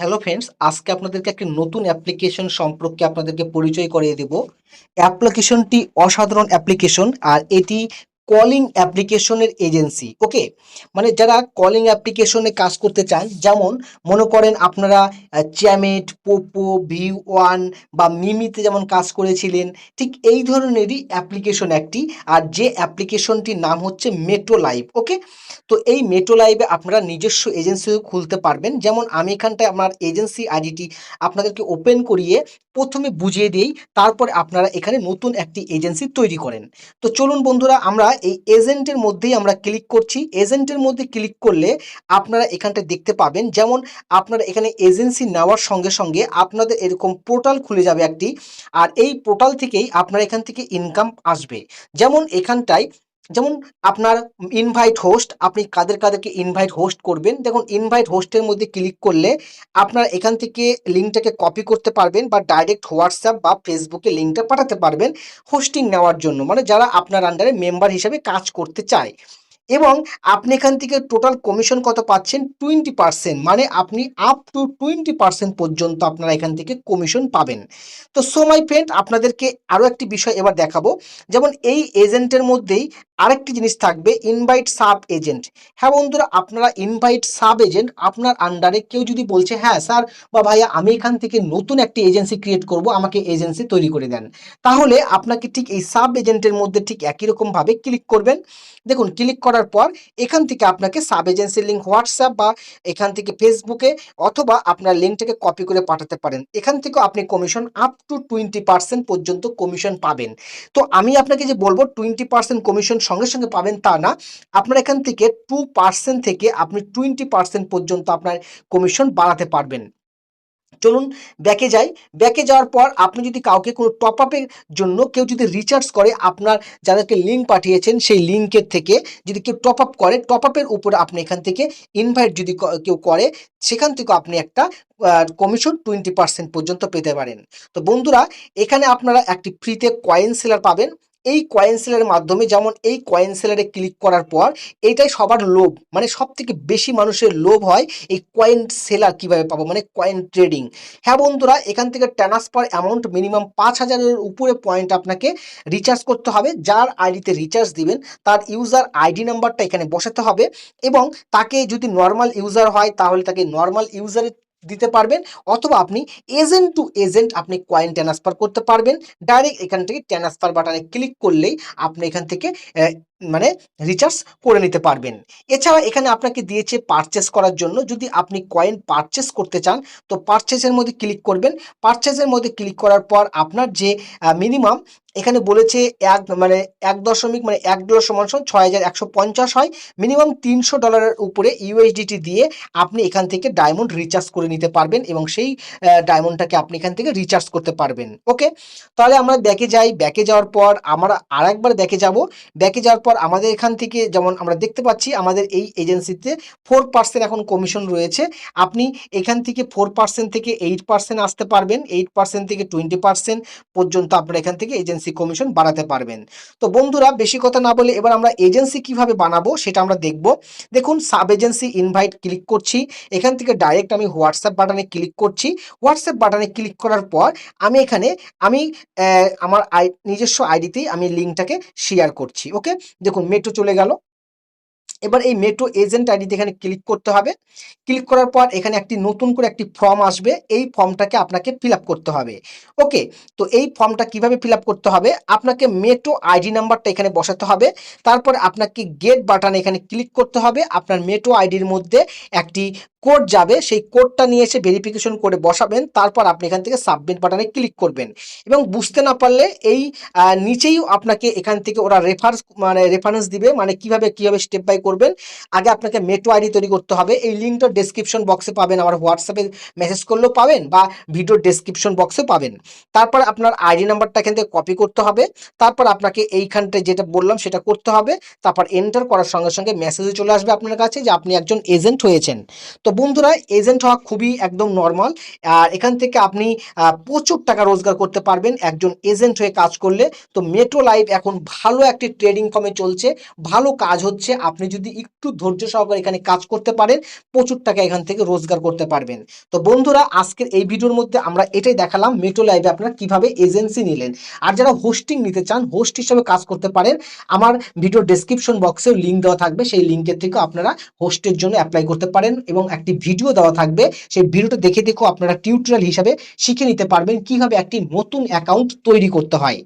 Hello friends আজকে আপনাদেরকে একটি নতুন অ্যাপ্লিকেশন সম্পর্কে আপনাদেরকে পরিচয় করিয়ে দেব। অ্যাপ্লিকেশনটি অসাধারণ অ্যাপ্লিকেশন আর এটি কলিং অ্যাপ্লিকেশনের এজেন্সি ওকে মানে যারা কলিং অ্যাপ্লিকেশনে কাজ করতে চান যেমন মনে করেন আপনারা চ্যামেট পোপো ভিউ ওয়ান বা মিমিতে যেমন কাজ করেছিলেন, ঠিক এই ধরনেরই অ্যাপ্লিকেশন একটি, আর যে অ্যাপ্লিকেশনটির নাম হচ্ছে মেট্রো লাইভ ওকে তো এই মেট্রো লাইভে আপনারা নিজস্ব এজেন্সিও খুলতে পারবেন। যেমন আমি এখানটায় আমার এজেন্সি আইডিটি আপনাদেরকে ওপেন করিয়ে প্রথমে বুঝিয়ে দিই, তারপর আপনারা এখানে নতুন একটি এজেন্সি তৈরি করেন। তো চলুন বন্ধুরা, আমরা এই এজেন্টের মধ্যেই আমরা ক্লিক করছি। এজেন্টের মধ্যে ক্লিক করলে আপনারা এখানটা দেখতে পাবেন, যেমন আপনারা এখানে এজেন্সি নেওয়ার সঙ্গে সঙ্গে আপনাদের এরকম পোর্টাল খুলে যাবে একটি, আর এই পোর্টাল থেকেই আপনারা এখান থেকে ইনকাম আসবে। যেমন এখানটায় যেমন আপনার ইনভাইট হোস্ট আপনি কাদের কাদেরকে ইনভাইট হোস্ট করবেন, দেখুন ইনভাইট হোস্টের মধ্যে ক্লিক করলে আপনারা এখান থেকে লিঙ্কটাকে কপি করতে পারবেন বা ডাইরেক্ট হোয়াটসঅ্যাপ বা ফেসবুকে লিঙ্কটা পাঠাতে পারবেন হোস্টিং নেওয়ার জন্য মানে যারা আপনার আন্ডারে মেম্বার হিসেবে কাজ করতে চায়। এবং আপনি এখান থেকে টোটাল কমিশন কত পাচ্ছেন? টোয়েন্টি পার্সেন্ট মানে আপনি আপ টু টোয়েন্টি পার্সেন্ট পর্যন্ত আপনারা এখান থেকে কমিশন পাবেন। তো সো মাই ফ্রেন্ড আপনাদেরকে আরও একটি বিষয় এবার দেখাবো। যেমন এই এজেন্টের মধ্যেই আরেকটি জিনিস থাকবে ইনভাইট সাব এজেন্ট হ্যাঁ বন্ধুরা, আপনারা ইনভাইট সাব এজেন্ট আপনার আন্ডারে কেউ যদি বলছে হ্যাঁ স্যার বা ভাইয়া, আমি এখান থেকে নতুন একটি এজেন্সি ক্রিয়েট করব, আমাকে এজেন্সি তৈরি করে দেন। তাহলে আপনাকে ঠিক এই সাব এজেন্টের মধ্যে ঠিক একই রকমভাবে ক্লিক করবেন। দেখুন ক্লিক করার পর এখান থেকে আপনাকে সাব এজেন্সির লিঙ্ক হোয়াটসঅ্যাপ বা এখান থেকে ফেসবুকে অথবা আপনার লিঙ্কটাকে কপি করে পাঠাতে পারেন। এখান থেকেও আপনি commission up to twenty percent পর্যন্ত কমিশন পাবেন। তো আমি আপনাকে যে বলব টোয়েন্টি পার্সেন্ট কমিশন সঙ্গে সঙ্গে পাবেন তা না। আপনার এখান থেকে টু পার্সেন্ট থেকে আপনি টোয়েন্টি পার্সেন্ট পর্যন্ত আপনার কমিশন বাড়াতে পারবেন। চলুন ব্যাকে যাই। ব্যাকে যাওয়ার পর আপনি যদি কাউকে কোনো টপ আপের জন্য কেউ যদি রিচার্জ করে, আপনার যাদেরকে লিঙ্ক পাঠিয়েছেন, সেই লিঙ্কের থেকে যদি কেউ টপ আপ করে টপ আপের উপরে আপনি এখান থেকে ইনভাইট যদি কেউ করে, সেখান থেকে আপনি একটা কমিশন টোয়েন্টি পার্সেন্ট পর্যন্ত পেতে পারেন। তো বন্ধুরা, এখানে আপনারা একটি ফ্রিতে কয়েন সেলার পাবেন। এই কয়েন সেলারের মাধ্যমে যেমন এই কয়েন সেলারে ক্লিক করার পর, এটাই সবার লোভ। মানে সব থেকে বেশি মানুষের লোভ হয় এই কয়েন সেলার কীভাবে পাবো? মানে কয়েন ট্রেডিং হ্যাঁ বন্ধুরা, এখান থেকে ট্রান্সফার অ্যামাউন্ট মিনিমাম পাঁচ হাজারের উপরে পয়েন্ট আপনাকে রিচার্জ করতে হবে। যার আইডিতে রিচার্জ দিবেন, তার ইউজার আইডি নাম্বারটা এখানে বসাতে হবে এবং তাকে যদি নর্মাল ইউজার হয়, তাহলে তাকে নর্মাল ইউজারে দিতে পারবেন অথবা আপনি এজেন্ট টু এজেন্ট আপনি কয়েন ট্রান্সফার করতে পারবেন। ডাইরেক্ট এখান থেকে ট্রান্সফার বাটনে ক্লিক করলেই আপনি এখান থেকে মানে রিচার্জ করে নিতে পারবেন। এছাড়া এখানে আপনাকে দিয়েছে পারচেস করার জন্য। যদি আপনি কয়েন পারচেস করতে চান, তো পারচেসের মধ্যে ক্লিক করবেন। পারচেসের মধ্যে ক্লিক করার পর আপনার যে মিনিমাম এখানে বলেছে এক মানে এক দশমিক মানে এক ডলার সমান সমান ছয় হাজার একশো পঞ্চাশ হয়। মিনিমাম তিনশো ডলারের উপরে ইউএসডিটি দিয়ে আপনি এখান থেকে ডায়মন্ড রিচার্জ করে নিতে পারবেন এবং সেই ডায়মন্ডটাকে আপনি এখান থেকে রিচার্জ করতে পারবেন। ওকে তাহলে আমরা ব্যাকে যাই। ব্যাকে যাওয়ার পর আমরা আরেকবার ব্যাকে যাব। ব্যাকে যাওয়ার পর আমাদের এখান থেকে যেমন আমরা দেখতে পাচ্ছি, আমাদের এই এজেন্সিতে ফোর পার্সেন্ট এখন কমিশন রয়েছে। আপনি এখান থেকে ফোর পার্সেন্ট থেকে এইট পার্সেন্ট আসতে পারবেন। এইট পার্সেন্ট থেকে টোয়েন্টি পার্সেন্ট পর্যন্ত আপনারা এখান থেকে এজেন্সি কমিশন বাড়াতে পারবেন। তো বন্ধুরা, বেশি কথা না বলে এবার আমরা এজেন্সি কীভাবে বানাবো সেটা আমরা দেখব। দেখুন সাব এজেন্সি ইনভাইট ক্লিক করছি। এখান থেকে ডাইরেক্ট আমি হোয়াটসঅ্যাপ বাটনে ক্লিক করছি। হোয়াটসঅ্যাপ বাটনে ক্লিক করার পর আমি এখানে, আমি আমার আই, নিজস্ব আইডিতেই আমি লিঙ্কটাকে শেয়ার করছি ওকে দেখুন মেট্রো চলে গেল। এবার এই মেট্রো এজেন্ট আইডিতে এখানে ক্লিক করতে হবে। ক্লিক করার পর এখানে একটি নতুন করে একটি ফর্ম আসবে। এই ফর্মটাকে আপনাকে ফিল করতে হবে। ওকে তো এই ফর্মটা কীভাবে ফিল করতে হবে? আপনাকে মেট্রো আইডি নাম্বারটা এখানে বসাতে হবে। তারপর আপনাকে গেট বাটন এখানে ক্লিক করতে হবে। আপনার মেট্রো আইডির মধ্যে একটি কোড যাবে। সেই কোডটা নিয়ে এসে ভেরিফিকেশন করে বসাবেন। তারপর আপনি এখান থেকে সাবমিট বাটনে ক্লিক করবেন। এবং বুঝতে না পারলে এই নিচেই আপনাকে এখান থেকে ওরা রেফারেন্স মানে রেফারেন্স দিবে। মানে কীভাবে কীভাবে স্টেপ বাই করবেন। আগে আপনাকে মেট্রো আইডি তৈরি করতে হবে। এই লিঙ্কটা ডেসক্রিপশন বক্সে পাবেন। আমার হোয়াটসঅ্যাপে মেসেজ করলেও পাবেন বা ভিডিও ডেসক্রিপশন বক্সে পাবেন। তারপর আপনার আইডি নাম্বারটা এখান থেকে কপি করতে হবে। তারপর আপনাকে এইখানটায় যেটা বললাম সেটা করতে হবে। তারপর এন্টার করার সঙ্গে সঙ্গে মেসেজে চলে আসবে আপনার কাছে যে আপনি একজন এজেন্ট হয়েছেন। তো বন্ধুরা এজেন্ট হওয়া খুবই একদম নর্মাল আর এখান থেকে আপনি প্রচুর টাকা রোজগার করতে পারবেন একজন এজেন্ট হয়ে কাজ করলে। তো মেট্রো লাইভ এখন ভালো একটি ট্রেডিং কমে চলছে। ভালো কাজ হচ্ছে। আপনি যদি একটু ধৈর্য সহকারে এখানে কাজ করতে পারেন, প্রচুর টাকা এখান থেকে রোজগার করতে পারবেন। তো বন্ধুরা, আজকের এই ভিডিওর মধ্যে আমরা এটাই দেখালাম মেট্রো লাইভে আপনারা কীভাবে এজেন্সি নিলেন। আর যারা হোস্টিং নিতে চান হোস্ট হিসেবে কাজ করতে পারেন, আমার ভিডিও ডেসক্রিপশন বক্সেও লিঙ্ক দেওয়া থাকবে। সেই লিঙ্কের থেকে আপনারা হোস্টের জন্য অ্যাপ্লাই করতে পারেন এবং একটি ভিডিও দেওয়া থাকবে। সেই ভিডিওটা দেখে দেখেও আপনারা টিউটোরিয়াল হিসাবে শিখে নিতে পারবেন কীভাবে একটি নতুন অ্যাকাউন্ট তৈরি করতে হয়।